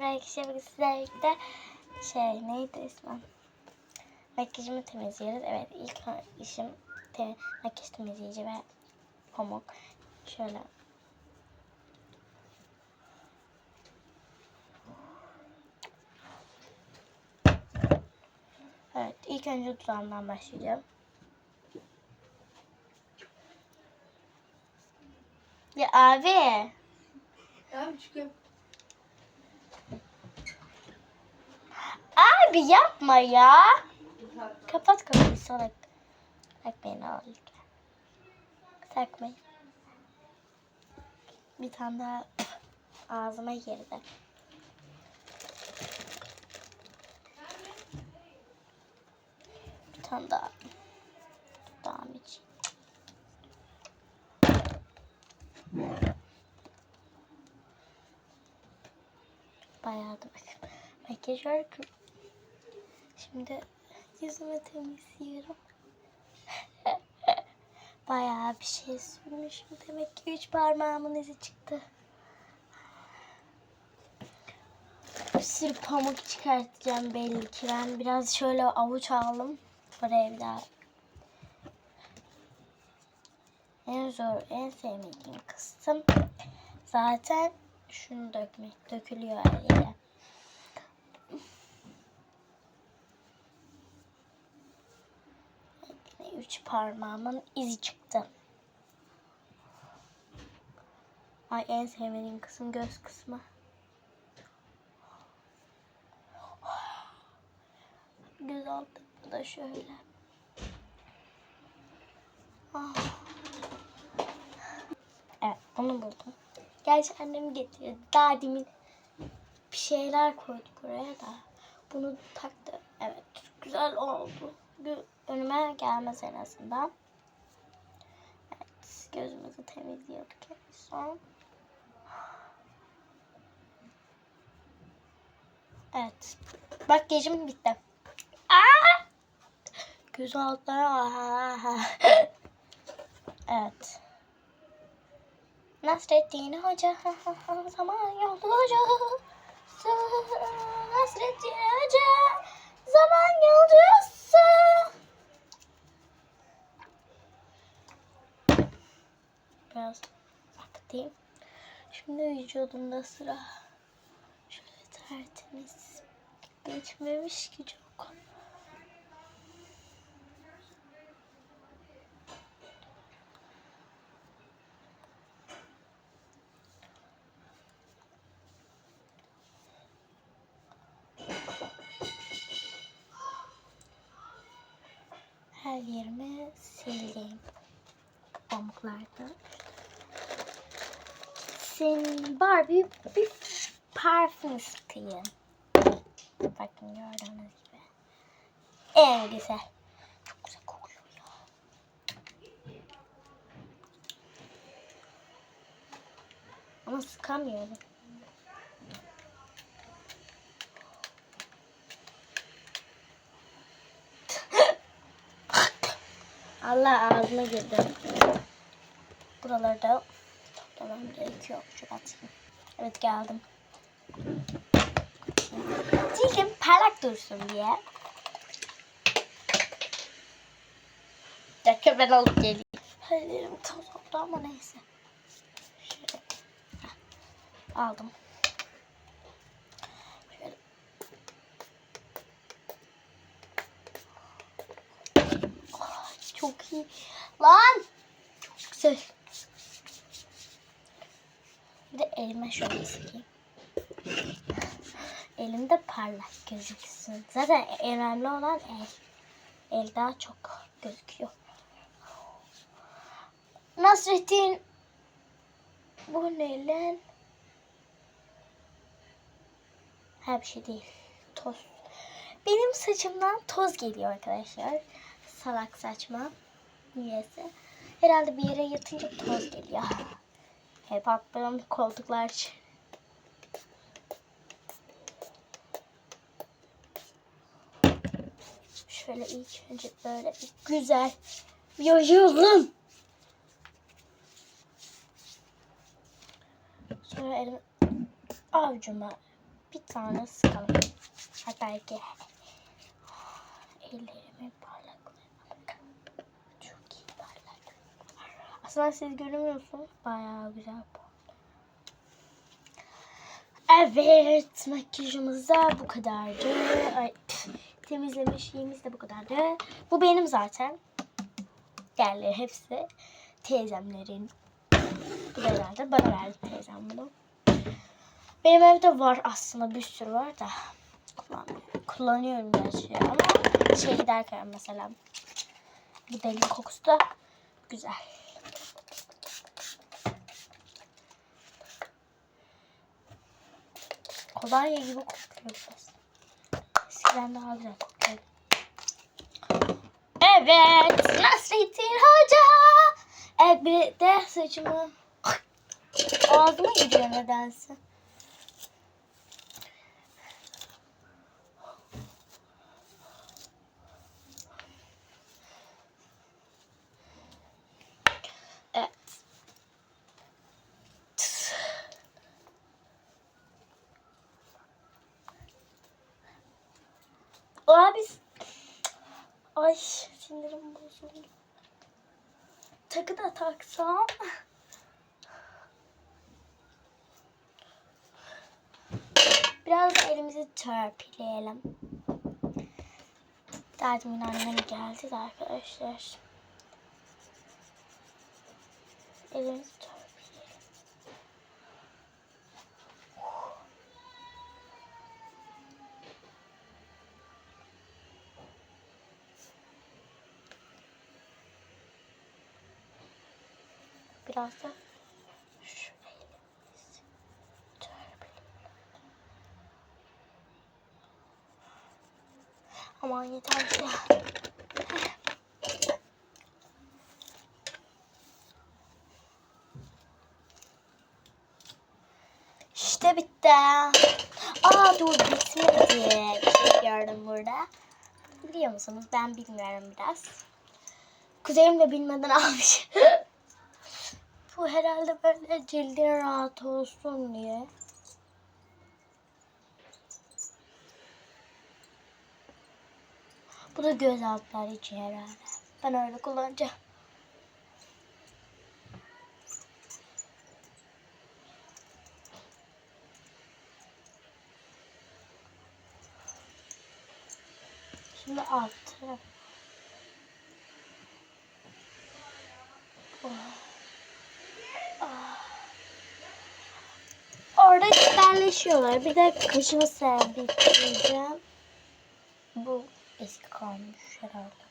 belki şey sizlerle şey neydi ismi? Makyajımı temizliyoruz. Evet ilk işim te makyaj temizleyici ve pamuk. Şöyle. Evet ilk önce dudağımdan başlayacağım. Ya abi. Tamam çıkıyorum. Abi yapma ya. Kapat kapıyı salak. Takmayın abi. Takmayın. Bir tane daha ağzıma girdi. Bir tane daha. Dudağım için. Bayağı da bakın. Makyaj var. Şimdi yüzümü temizliyorum. Bayağı bir şey sürmüşüm. Demek ki üç parmağımın izi çıktı. Bir sürü pamuk çıkartacağım belli ki. Ben biraz şöyle avuç aldım. Buraya bir daha. En zor, en sevmediğim kısım zaten şunu dökmek. Dökülüyor her yere. Üç parmağımın izi çıktı. Ay en sevmediğim kısım göz kısmı. Göz altı da şöyle. Ah. Evet bunu buldum. Gerçi annem getirdi. Daha demin bir şeyler koyduk oraya da. Bunu taktı. Evet güzel oldu. Gö- Önüme gelmez en azından. Evet gözümüzü temizliyorduk en son. Evet. Makyajım bitti. Aa! Göz altları. Evet. Nasrettin Hoca zaman yolcu Nasrettin Hoca zaman yolcusu Biraz aktif. Şimdi vücudumda sıra. Şöyle tertemiz. Geçmemiş ki çok. Her yerimi sildim. Pamuklardan. Senin Barbie bir parfüm sıkayım. Bakın gördüğünüz gibi. En güzel. Çok güzel kokuyor ya. Ama sıkamıyorum. Allah ağzıma girdi. Buraları da toplamam gerekiyor. Şuraya atayım. Evet geldim. Cildim parlak dursun diye. Dakika ben alıp geleyim. Ellerim toz oldu ama neyse. Şöyle. Aldım. Şöyle. Oh, çok iyi. Lan! Çok güzel. Elime şöyle sıkayım. Elimde parlak gözüksün. Zaten önemli olan el. El daha çok gözüküyor. Nasrettin bu ne lan? Her bir şey değil. Toz. Benim saçımdan toz geliyor arkadaşlar. Salak saçma. Niyeyse. Herhalde bir yere yatınca toz geliyor. Hep attığım koltuklar. Şöyle ilk önce böyle bir güzel yayalım. Sonra elimi avcuma bir tane sıkalım. Hatta iki. Ellerimin parlaklığına bakın. Çok iyi parlak. Aslında siz göremiyorsunuz. Bayağı güzel bu. Evet, makyajımız da bu kadardı. Ay, pf, temizlemişliğimiz de bu kadardı. Bu benim zaten. Diğerleri hepsi teyzemlerin. Bu da herhalde bana verdi teyzem bunu. Benim evde var aslında bir sürü var da kullanmıyorum. Kullanıyorum gerçi ama şey giderken mesela gidelim kokusu da güzel. Kolonya gibi kokuyor biraz. Eskiden daha güzel kokuyordu. Evet. Nasrettin Hoca. Evet bir de saçımı ağzıma gidiyor nedense. Evet. Abi ay sinirim bozuldu. Takı da taksam. Biraz da elimizi törpüleyelim. Derdimin annem geldi de arkadaşlar. Elimizi Biraz da şu törpüleyelim. Aman yeter ya. İşte bitti. Aa dur bitmedi. Bir şey gördüm burada. Biliyor musunuz? Ben bilmiyorum biraz. Kuzenim de bilmeden almış. Bu herhalde böyle cildin rahat olsun diye. Bu da göz altları için herhalde. Ben öyle kullanacağım. Şimdi alt taraf. Oh. Ah. Orada güzelleşiyorlar. Bir de kaşımı sabitleyeceğim. Bu eski kalmış herhalde.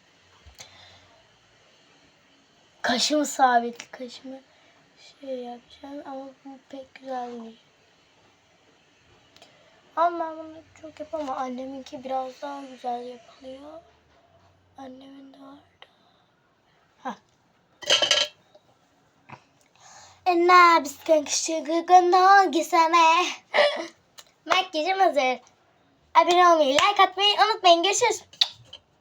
Kaşımı sabit, kaşımı şey yapacağım ama bu pek güzel değil. Ama ben bunu çok yapamam. Anneminki biraz daha güzel yapılıyor. Annemin de vardı. Hah. Ne yapıyorsun kışıkın hangisine? Makyajım hazır. Abone olmayı, like atmayı unutmayın. Görüşürüz.